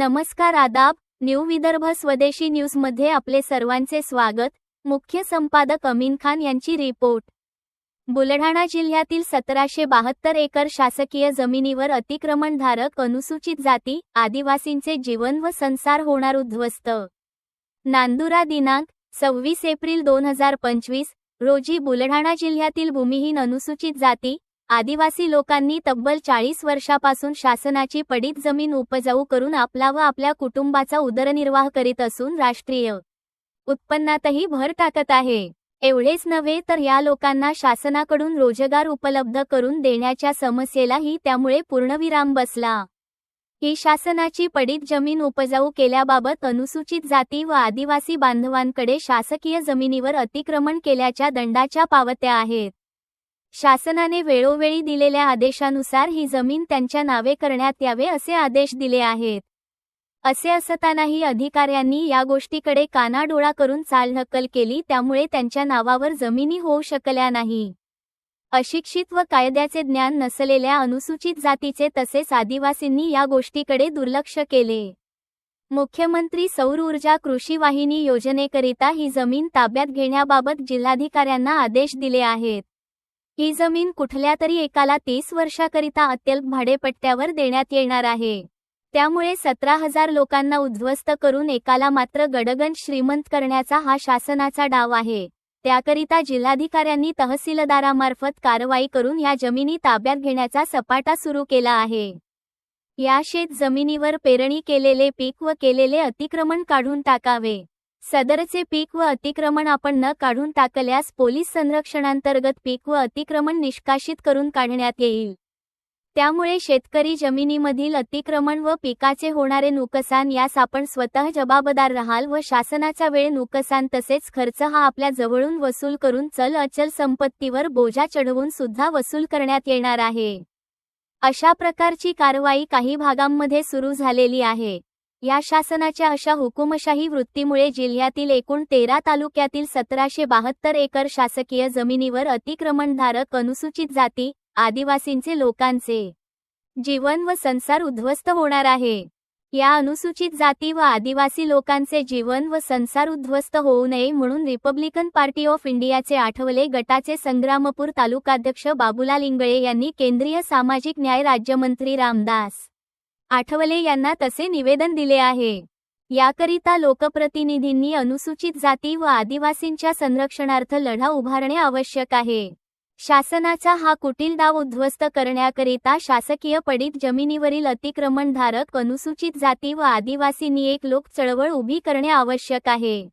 नमस्कार आदाब न्यू विदर्भ स्वदेशी न्यूजमध्ये आपले सर्वांचे स्वागत. मुख्य संपादक अमीन खान यांची रिपोर्ट. बुलढाणा जिल्ह्यातील सतराशे बहात्तर एकर शासकीय जमिनीवर अतिक्रमणधारक अनुसूचित जाती आदिवासींचे जीवन व संसार होणार उद्ध्वस्त. नांदुरा दिनांक सव्वीस एप्रिल दोन हजार पंचवीस रोजी बुलढाणा जिल्ह्यातील भूमिहीन अनुसूचित जाती आदिवासी लोकांनी तब्बल चाळीस वर्षापासून शासनाची पडीत जमीन उपजाऊ करून आपला व आपल्या कुटुंबाचा उदरनिर्वाह करीत असून राष्ट्रीय उत्पन्नातही भर टाकत आहे. एवढेच नव्हे तर या लोकांना शासनाकडून रोजगार उपलब्ध करून देण्याच्या समस्येलाही त्यामुळे पूर्णविराम बसला. ही शासनाची पडीत जमीन उपजाऊ केल्याबाबत अनुसूचित जाती व आदिवासी बांधवांकडे शासकीय जमिनीवर अतिक्रमण केल्याच्या दंडाच्या पावत्या आहेत. शासनाने वेळोवेळी दिलेल्या आदेशानुसार ही जमीन त्यांच्या नावे करण्यात यावे असे आदेश दिले आहेत. असे असतानाही अधिकाऱ्यांनी या गोष्टीकडे कानाडोळा करून चालढकल केली त्यामुळे त्यांच्या नावावर जमिनी होऊ शकल्या नाही. अशिक्षित व कायद्याचे ज्ञान नसलेल्या अनुसूचित जातीचे तसेच आदिवासींनी या गोष्टीकडे दुर्लक्ष केले. मुख्यमंत्री सौर ऊर्जा कृषी वाहिनी योजनेकरिता ही जमीन ताब्यात घेण्याबाबत जिल्हाधिकाऱ्यांना आदेश दिले आहेत. ही जमीन कुठल्या तरी एकाला तीस वर्षाकरिता अत्यल्प भाडेपट्ट्यावर देण्यात येणार आहे. त्यामुळे सतरा हजार लोकांना उद्ध्वस्त करून एकाला मात्र गडगंज श्रीमंत करण्याचा हा शासनाचा डाव आहे. त्याकरिता जिल्हाधिकाऱ्यांनी तहसीलदारामार्फत कारवाई करून या जमिनी ताब्यात घेण्याचा सपाटा सुरू केला आहे. या शेत जमिनीवर पेरणी केलेले पीक व केलेले अतिक्रमण काढून टाकावे. सदरचे पीक व अतिक्रमण आपण न काढून टाकल्यास पोलीस संरक्षणांतर्गत पीक व अतिक्रमण निष्कासित करून काढण्यात येईल. त्यामुळे शेतकरी जमिनीमधील अतिक्रमण व पिकाचे होणारे नुकसान यास आपण स्वतः जबाबदार राहाल व शासनाचा वेळ नुकसान तसेच खर्च हा आपल्या जवळून वसूल करून चल अचल संपत्तीवर बोजा चढवून सुद्धा वसूल करण्यात येणार आहे. अशा प्रकारची कारवाई काही भागांमध्ये सुरू झालेली आहे. या शासनाच्या अशा हुकुमशाही वृत्तीमुळे जिल्ह्यातील एकूण तेरा तालुक्यातील सतराशे बहात्तर एकर शासकीय जमिनीवर अतिक्रमणधारक अनुसूचित जाती आदिवासींचे लोकांचे जीवन व संसार उद्ध्वस्त होणार आहे. या अनुसूचित जाती व आदिवासी लोकांचे जीवन व संसार उद्ध्वस्त होऊ नये म्हणून रिपब्लिकन पार्टी ऑफ इंडियाचे आठवले गटाचे संग्रामपूर तालुकाध्यक्ष बाबुलाल इंगळे यांनी केंद्रीय सामाजिक न्याय राज्यमंत्री रामदास आठवले यांना तसे निवेदन दिले आहे. याकरिता लोकप्रतिनिधींनी अनुसूचित जाती व आदिवासींच्या संरक्षणार्थ लढा उभारणे आवश्यक आहे. शासनाचा हा कुटील डाव उद्ध्वस्त करण्याकरिता शासकीय पडीत जमिनीवरील अतिक्रमणधारक अनुसूचित जाती व आदिवासींनी एक लोक चळवळ उभी करणे आवश्यक आहे.